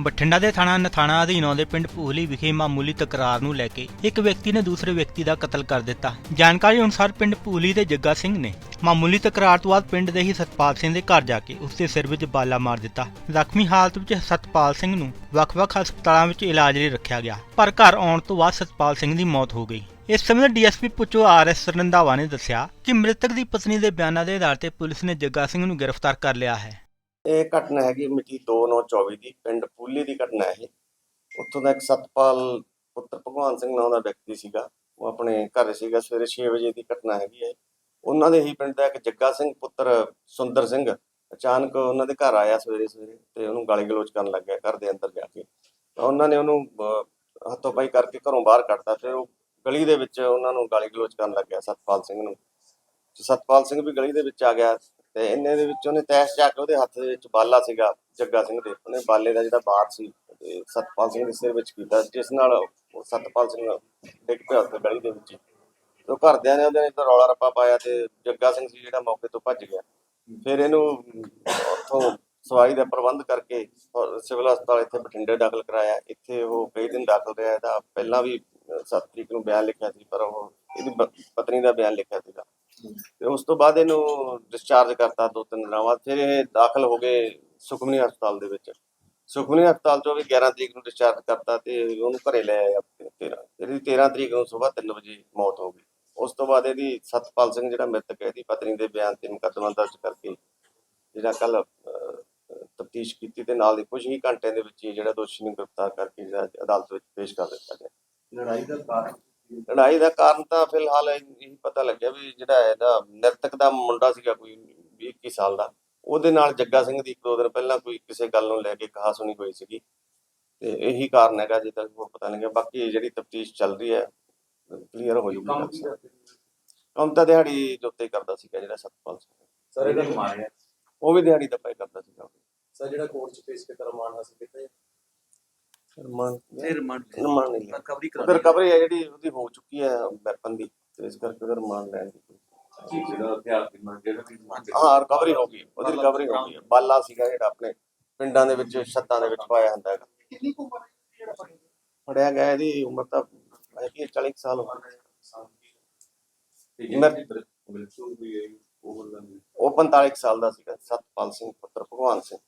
ਬਠਿੰਡਾ ਦੇ ਥਾਣਾ ਨਥਾਣਾ ਅਧੀਨ ਆਉਂਦੇ ਪਿੰਡ ਭੂਲੀ ਵਿਖੇ ਮਾਮੂਲੀ ਤਕਰਾਰ ਨੂੰ ਲੈ ਕੇ ਇੱਕ ਵਿਅਕਤੀ ਨੇ ਦੂਸਰੇ ਵਿਅਕਤੀ ਦਾ ਕਤਲ ਕਰ ਦਿੱਤਾ। ਜਾਣਕਾਰੀ ਅਨੁਸਾਰ ਪਿੰਡ ਭੂਲੀ ਦੇ ਜੱਗਾ ਸਿੰਘ ਨੇ ਮਾਮੂਲੀ ਤਕਰਾਰ ਤੋਂ ਬਾਅਦ ਪਿੰਡ ਦੇ ਹੀ ਸਤਪਾਲ ਸਿੰਘ ਦੇ ਘਰ ਜਾ ਕੇ ਉਸ ਦੇ ਸਿਰ ਵਿੱਚ ਬਾਲਾ ਮਾਰ ਦਿੱਤਾ। ਜ਼ਖਮੀ ਹਾਲਤ ਵਿੱਚ ਸਤਪਾਲ ਸਿੰਘ ਨੂੰ ਵੱਖ-ਵੱਖ ਹਸਪਤਾਲਾਂ ਵਿੱਚ ਇਲਾਜ ਲਈ ਰੱਖਿਆ ਗਿਆ, ਪਰ ਘਰ ਆਉਣ ਤੋਂ ਬਾਅਦ ਸਤਪਾਲ ਸਿੰਘ ਦੀ ਮੌਤ ਹੋ ਗਈ। ਇਸ ਸਮੇਂ ਡੀਐਸਪੀ ਪੁੱਚੋ ਆਰਐਸ ਰੰਧਾਵਾ ਨੇ ਦੱਸਿਆ ਕਿ ਮ੍ਰਿਤਕ ਦੀ ਪਤਨੀ ਦੇ ਬਿਆਨਾਂ ਦੇ ਆਧਾਰ ਤੇ ਪੁਲਿਸ ਨੇ ਜੱਗਾ ਸਿੰਘ ਨੂੰ ਗ੍ਰਿਫਤਾਰ ਕਰ ਲਿਆ ਹੈ। ਇਹ ਘਟਨਾ ਹੈਗੀ ਮਿਤੀ 2924 ਦੀ ਪਿੰਡ ਪੂਲੀ ਦੀ ਘਟਨਾ ਹੈ ਇਹ। ਉੱਥੋਂ ਦਾ ਇੱਕ ਸਤਪਾਲ ਪੁੱਤਰ ਭਗਵਾਨ ਸਿੰਘ ਨਾਮ ਦਾ ਵਿਅਕਤੀ ਸੀਗਾ ਉਹ ਆਪਣੇ ਘਰ ਸੀਗਾ ਸਵੇਰੇ 6 ਵਜੇ ਦੀ ਘਟਨਾ ਹੈਗੀ ਹੈ। ਉਹਨਾਂ ਦੇ ਹੀ ਪਿੰਡ ਦਾ ਇੱਕ ਜੱਗਾ ਸਿੰਘ ਪੁੱਤਰ ਸੁੰਦਰ ਸਿੰਘ ਅਚਾਨਕ ਉਹਨਾਂ ਦੇ ਘਰ ਆਇਆ ਸਵੇਰੇ ਸਵੇਰੇ ਤੇ ਉਹਨੂੰ ਗਾਲੀ ਗਲੋਚ ਕਰਨ ਲੱਗ ਗਿਆ ਘਰ ਦੇ ਅੰਦਰ ਜਾ ਕੇ। ਤਾਂ ਉਹਨਾਂ ਨੇ ਉਹਨੂੰ ਅਹ, ਹੱਥੋਂ ਪਾਈ ਕਰਕੇ ਘਰੋਂ ਬਾਹਰ ਕੱਢਤਾ ਫਿਰ ਉਹ ਗਲੀ ਦੇ ਵਿੱਚ ਉਹਨਾਂ ਨੂੰ ਗਾਲੀ ਗਲੋਚ ਕਰਨ ਲੱਗ ਗਿਆ ਸਤਪਾਲ ਸਿੰਘ ਨੂੰ। ਸਤਪਾਲ ਸਿੰਘ ਵੀ ਗਲੀ ਦੇ ਵਿੱਚ ਆ ਗਿਆ। ਤੇ ਇੰਨੇ ਦੇ ਵਿੱਚ ਉਹਨੇ ਤੈਸ਼ ਜਾ ਕੇ ਉਹਦੇ ਹੱਥ ਦੇ ਵਿੱਚ ਬਾਲਾ ਸੀਗਾ, ਜੱਗਾ ਸਿੰਘ ਦੇ। ਉਹਨੇ ਬਾਲੇ ਦਾ ਜਿਹੜਾ ਬਾਰ ਸੀ, ਤੇ ਸਤਪਾਲ ਸਿੰਘ ਦੇ ਸਿਰ ਵਿੱਚ ਕੀਤਾ, ਜਿਸ ਨਾਲ ਉਹ ਸਤਪਾਲ ਸਿੰਘ ਡਿੱਗ ਪਿਆ ਉੱਥੇ ਗਲੀ ਦੇ ਵਿੱਚ ਤੇ ਉਹ ਘਰਦਿਆਂ ਨੇ ਉਹਦੇ ਨਾਲ ਰੌਲਾ ਰੱਪਾ ਪਾਇਆ ਤੇ ਜੱਗਾ ਸਿੰਘ ਸੀ ਜਿਹੜਾ ਮੌਕੇ ਤੋਂ ਭੱਜ ਗਿਆ। ਫਿਰ ਇਹਨੂੰ ਉੱਥੋਂ ਸਵਾਰੀ ਦਾ ਪ੍ਰਬੰਧ ਕਰਕੇ ਸਿਵਲ ਹਸਪਤਾਲ ਇੱਥੇ ਬਠਿੰਡੇ ਦਾਖਲ ਕਰਾਇਆ। ਇੱਥੇ ਉਹ ਕਈ ਦਿਨ ਦਾਖਲ ਰਿਹਾ। ਇਹਦਾ ਪਹਿਲਾਂ ਵੀ 7 ਤਰੀਕ ਨੂੰ ਬਿਆਨ ਲਿਖਿਆ ਸੀ, ਪਰ ਉਹ ਇਹਦੀ ਪਤਨੀ ਦਾ ਬਿਆਨ ਲਿਖਿਆ ਸੀਗਾ। ਤੇ ਉਸ ਤੋਂ ਬਾਅਦ ਇਹਨੂੰ ਡਿਸਚਾਰਜ ਕਰਤਾ ਦੋ ਤਿੰਨ ਦਿਨਾਂ ਬਾਅਦ ਫਿਰ ਇਹ ਦਾਖਲ ਹੋ ਗਏ ਸੁਖਮਨੀ ਹਸਪਤਾਲ ਦੇ ਵਿੱਚ। ਸੁਖਮਨੀ ਹਸਪਤਾਲ ਚੋਂ ਵੀ 11 ਤਰੀਕ ਨੂੰ ਡਿਸਚਾਰਜ ਕਰਤਾ ਤੇ ਉਹਨੂੰ ਘਰੇ ਲੈ ਆਇਆ 13 ਇਹਦੀ 13 ਤਰੀਕ ਨੂੰ ਸਵੇਰ 3 ਵਜੇ ਮੌਤ ਹੋ ਗਈ। ਉਸ ਤੋਂ ਬਾਅਦ ਇਹਦੀ ਸਤਪਾਲ ਸਿੰਘ ਜਿਹੜਾ ਮ੍ਰਿਤਕ ਹੈ, ਇਹਦੀ ਪਤਨੀ ਦੇ ਬਿਆਨ ਤੇ ਮੁਕੱਦਮਾ ਦਰਜ ਕਰਕੇ ਜਿਹੜਾ ਕੱਲ ਤਫਤੀਸ਼ ਕੀਤੀ ਤੇ ਨਾਲ ਦੇ ਕੁਝ ਹੀ ਘੰਟਿਆਂ ਦੇ ਵਿੱਚ ਜਿਹੜਾ ਦੋਸ਼ੀ ਨੂੰ ਗ੍ਰਿਫਤਾਰ ਕਰਕੇ ਜਿਹੜਾ ਅਦਾਲਤ ਵਿੱਚ ਪੇਸ਼ ਕਰ ਦਿੱਤਾ ਗਿਆ। ਲੜਾਈ ਦਾ ਕਾਰਨ ਲੜਾਈ ਦਾ ਕਾਰਨ ਤਾਂ ਫਿਲਹਾਲ ਇਹ ਪਤਾ ਲੱਗਿਆ ਵੀ ਜਿਹੜਾ ਇਹਦਾ ਨਿਰਤਕ ਦਾ ਮੁੰਡਾ ਸੀਗਾ ਕੋਈ 20 21 ਸਾਲ ਦਾ ਉਹਦੇ ਨਾਲ ਜੱਗਾ ਸਿੰਘ ਦੀ ਇੱਕ ਦੋ ਦਿਨ ਪਹਿਲਾਂ ਕੋਈ ਕਿਸੇ ਗੱਲ ਨੂੰ ਲੈ ਕੇ ਕਹਾ ਸੁਣੀ ਹੋਈ ਸੀਗੀ। ਤੇ ਇਹੀ ਕਾਰਨ ਹੈਗਾ ਜੇ ਤੱਕ ਉਹ ਪਤਾ ਨਹੀਂ ਗਿਆ ਬਾਕੀ ਜਿਹੜੀ ਤਫਤੀਸ਼ ਚੱਲ ਰਹੀ ਹੈ ਕਲੀਅਰ ਹੋ ਕਰਦੇ ਕੰਮ ਤਾਂ ਦਿਹਾੜੀ ਹੀ ਕਰਦਾ ਸੀਗਾ ਜਿਹੜਾ ਸਤਪਾਲ ਸਿੰਘ। ਸਰ ਇਹਦਾ ਮਾਰਿਆ ਉਹ ਵੀ ਦਿਹਾੜੀ ਦਾ ਪੈ ਕਰਦਾ ਸੀਗਾ। ਸਰ ਜਿਹੜਾ ਕੋਰਟ ਚ ਪੇਸ਼ ਕੀਤਾ ਰਮਾਨ ਹਾਸਲ ਕੀਤਾ ਰਿਮਾਂਡ ਰਮਾਨ ਨਹੀਂ। ਲਿਆ। ਰਿਕਵਰੀ ਉਹਦੀ ਰਿਕਵਰੀ ਹੈ। ਜਿਹੜੀ ਉਹਦੀ ਹੋ ਚੁੱਕੀ ਹੈ ਵੈਪਨ ਦੀ ਤੇ ਇਸ ਕਰਕੇ ਉਹਦਾ ਰਮਾਨ ਲੈਣ ਦੀ ਕੋਈ ਜਿਹੜਾ ਹਥਿਆਰ ਦੀ ਮੰਗ ਜਿਹੜਾ ਵੀ ਮੰਗ ਹਾਂ। ਰਿਕਵਰੀ ਹੋ ਗਈ ਉਹਦੀ ਰਿਕਵਰੀ ਹੋ ਗਈ ਹੈ। ਬਾਲਾ ਸੀਗਾ ਜਿਹੜਾ ਆਪਣੇ ਪਿੰਡਾਂ ਦੇ ਵਿੱਚ ਛੱਤਾਂ ਦੇ ਵਿੱਚ ਪਾਇਆ ਹੁੰਦਾ ਹੈਗਾ। ਕਿੰਨੀ ਕੁ ਉਮਰ ਹੈ ਜਿਹੜਾ ਫੜਿਆ ਗਿਆ? ਫੜਿਆ ਗਿਆ ਇਹਦੀ ਉਮਰ ਤਾਂ ਹੈਗੀ ਹੈ 40 ਕੁ ਸਾਲ ਹੋ ਉਹ ਗੱਲ ਉਹ 45 ਕੁ ਸਾਲ ਦਾ ਸੀਗਾ ਸਤਪਾਲ ਸਿੰਘ ਪੁੱਤਰ ਭਗਵਾਨ ਸਿੰਘ।